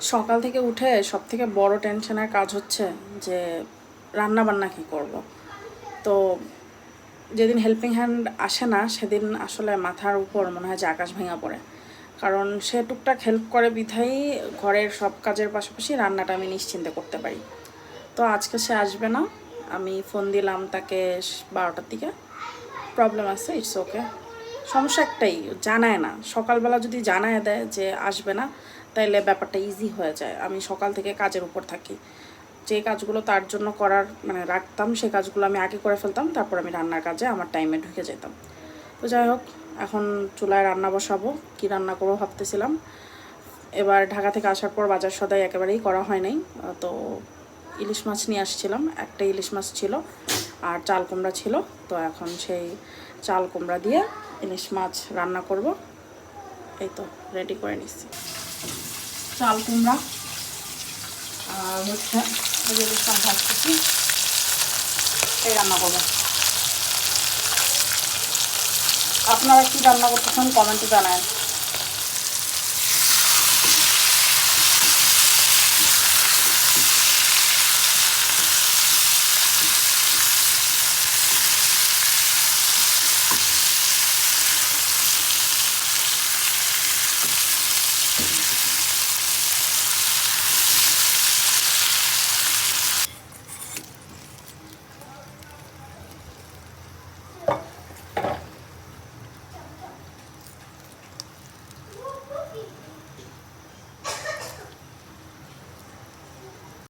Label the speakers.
Speaker 1: সকাল থেকে উঠে সব থেকে বড় টেনশনের কাজ হচ্ছে যে রান্না বান্না কী করব। তো যেদিন হেল্পিং হ্যান্ড আসে না, সেদিন আসলে মাথার উপর মনে হয় যে আকাশ ভেঙে পড়ে। কারণ সে টুকটাক হেল্প করে বিধাই ঘরের সব কাজের পাশাপাশি রান্নাটা আমি নিশ্চিন্তে করতে পারি। তো আজকে সে আসবে না, আমি ফোন দিলাম তাকে বারোটার দিকে। প্রবলেম আছে ইটস ওকে সমস্যা একটাই জানায় না। সকালবেলা যদি জানায় দেয় যে আসবে না, তাইলে ব্যাপারটা ইজি হয়ে যায়। আমি সকাল থেকে কাজের উপর থাকি। যে কাজগুলো তার জন্য করার মানে রাখতাম, সে কাজগুলো আমি আগে করে ফেলতাম, তারপর আমি রান্নার কাজে আমার টাইমে ঢুকে যেতাম। তো যাই হোক, এখন চুলায় রান্না বসাবো, কি রান্না করব ভাবতেছিলাম। এবার ঢাকা থেকে আসার পর বাজার সদাই একেবারেই করা হয় নাই। তো ইলিশ মাছ নিয়ে আসছিলাম। একটা ইলিশ মাছ ছিল। আর চাল কুমড়া ছিল, তো এখন সেই চাল কুমড়া দিয়ে ইলিশ মাছ রান্না করব। এই তো রেডি করে নিচ্ছি। চাল কুমড়া আর হচ্ছে এই রান্না করব। আপনারা কি রান্না করতেছেন কমেন্টে জানায়